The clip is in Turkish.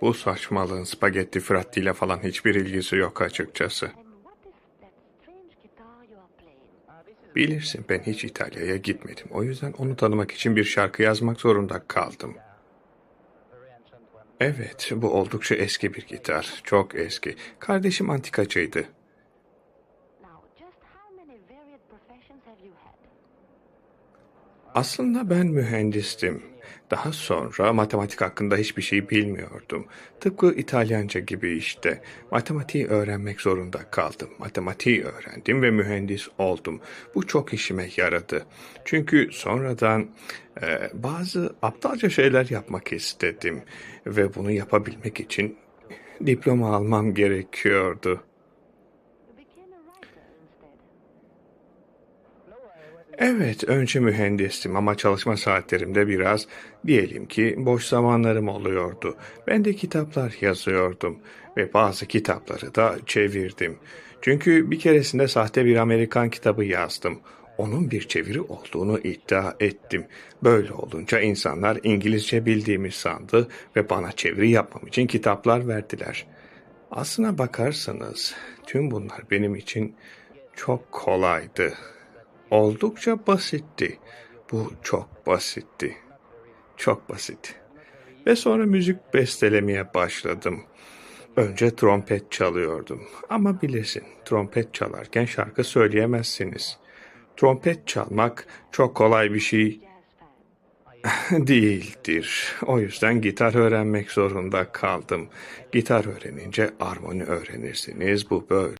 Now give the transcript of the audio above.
Bu saçmalığın spagetti fratti ile falan hiçbir ilgisi yok açıkçası. Bilirsin ben hiç İtalya'ya gitmedim. O yüzden onu tanımak için bir şarkı yazmak zorunda kaldım. Evet, bu oldukça eski bir gitar. Çok eski. Kardeşim antikacıydı. Aslında ben mühendistim. Daha sonra matematik hakkında hiçbir şey bilmiyordum. Tıpkı İtalyanca gibi işte. Matematiği öğrenmek zorunda kaldım. Matematiği öğrendim ve mühendis oldum. Bu çok işime yaradı. Çünkü sonradan e, bazı aptalca şeyler yapmak istedim. Ve bunu yapabilmek için diploma almam gerekiyordu. Evet, önce mühendistim ama çalışma saatlerimde biraz diyelim ki boş zamanlarım oluyordu. Ben de kitaplar yazıyordum ve bazı kitapları da çevirdim. Çünkü bir keresinde sahte bir Amerikan kitabı yazdım. Onun bir çeviri olduğunu iddia ettim. Böyle olunca insanlar İngilizce bildiğimi sandı ve bana çeviri yapmam için kitaplar verdiler. Aslına bakarsanız tüm bunlar benim için çok kolaydı. Oldukça basitti. Bu çok basitti. Çok basit. Ve sonra müzik bestelemeye başladım. Önce trompet çalıyordum. Ama bilirsin, trompet çalarken şarkı söyleyemezsiniz. Trompet çalmak çok kolay bir şey değildir. O yüzden gitar öğrenmek zorunda kaldım. Gitar öğrenince armoni öğrenirsiniz. Bu böyle.